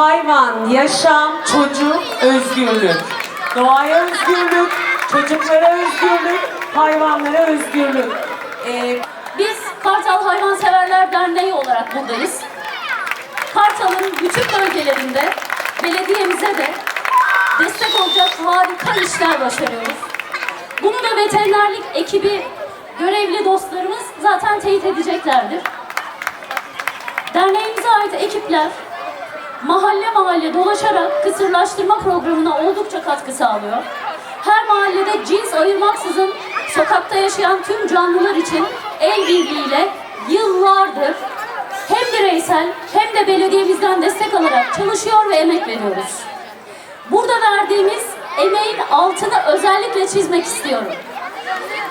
Hayvan, yaşam, çocuk, özgürlük. Doğaya özgürlük, çocuklara özgürlük, hayvanlara özgürlük. Ee, Biz Kartal Hayvanseverler Derneği olarak buradayız. Kartal'ın bütün bölgelerinde belediyemize de destek olacak harika işler başarıyoruz. Bunu da veterinerlik ekibi görevli dostlarımız zaten teyit edeceklerdir. Derneğimize ait ekipler mahalle mahalle dolaşarak kısırlaştırma programına oldukça katkı sağlıyor. Her mahallede cins ayırmaksızın sokakta yaşayan tüm canlılar için el birliğiyle yıllardır hem bireysel hem de belediyemizden destek alarak çalışıyor ve emek veriyoruz. Burada verdiğimiz emeğin altını özellikle çizmek istiyorum.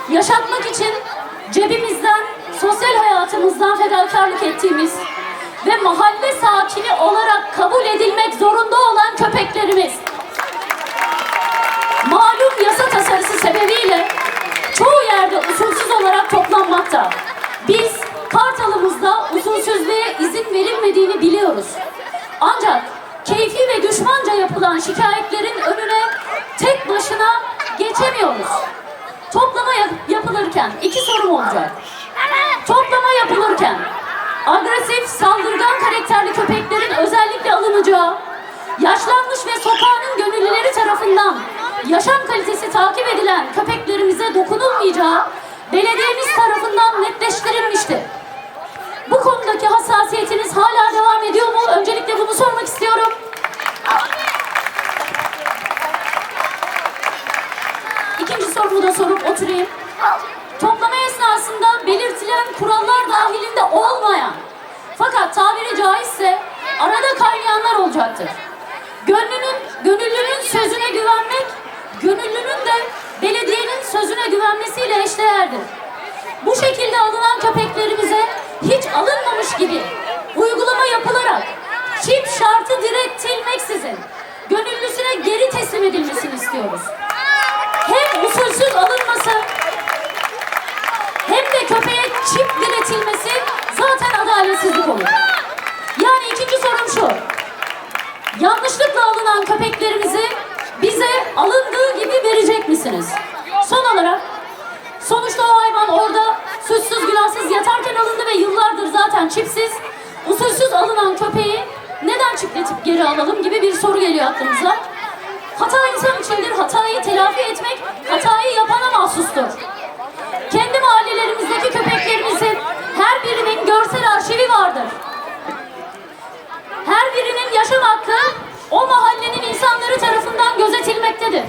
Yaşatmak için cebimizden, sosyal hayatımızdan fedakarlık ettiğimiz ve mahalle sakini olarak şikayetlerin önüne tek başına geçemiyoruz. Toplama yap- yapılırken iki sorum olacak. Toplama yapılırken agresif, saldırgan karakterli köpeklerin özellikle alınacağı, yaşlanmış ve sokağının gönüllüleri tarafından yaşam kalitesi takip edilen köpeklerimize dokunulmayacağı belediyemiz tarafından netleştirilmişti. Bu konudaki hassasiyetiniz hala devam İkinci sorumu sorup oturayım. Toplama esnasında belirtilen kurallar dahilinde olmayan fakat tabiri caizse arada kaynayanlar olacaktır. Gönlünün, gönüllünün sözüne güvenmek, gönüllünün de belediyenin sözüne güvenmesiyle eşdeğerdir. Bu şekilde alınan köpeklerimize hiç alınmamış gibi uygulama yapılarak çip şartı direttilmeksizin gönüllüsüne geri teslim edilmesini istiyoruz. Usulsüz alınması hem de köpeğe çip diretilmesi zaten adaletsizlik olur. Yani ikinci sorum şu. Yanlışlıkla alınan köpeklerimizi bize alındığı gibi verecek misiniz? Son olarak sonuçta o hayvan orada suçsuz günahsız yatarken alındı ve yıllardır zaten çipsiz. Usulsüz alınan köpeği neden çipletip geri alalım gibi bir soru geliyor aklımıza hatayı telafi etmek hatayı yapana mahsustur. Kendi mahallelerimizdeki köpeklerimizin her birinin görsel arşivi vardır. Her birinin yaşam hakkı o mahallenin insanları tarafından gözetilmektedir.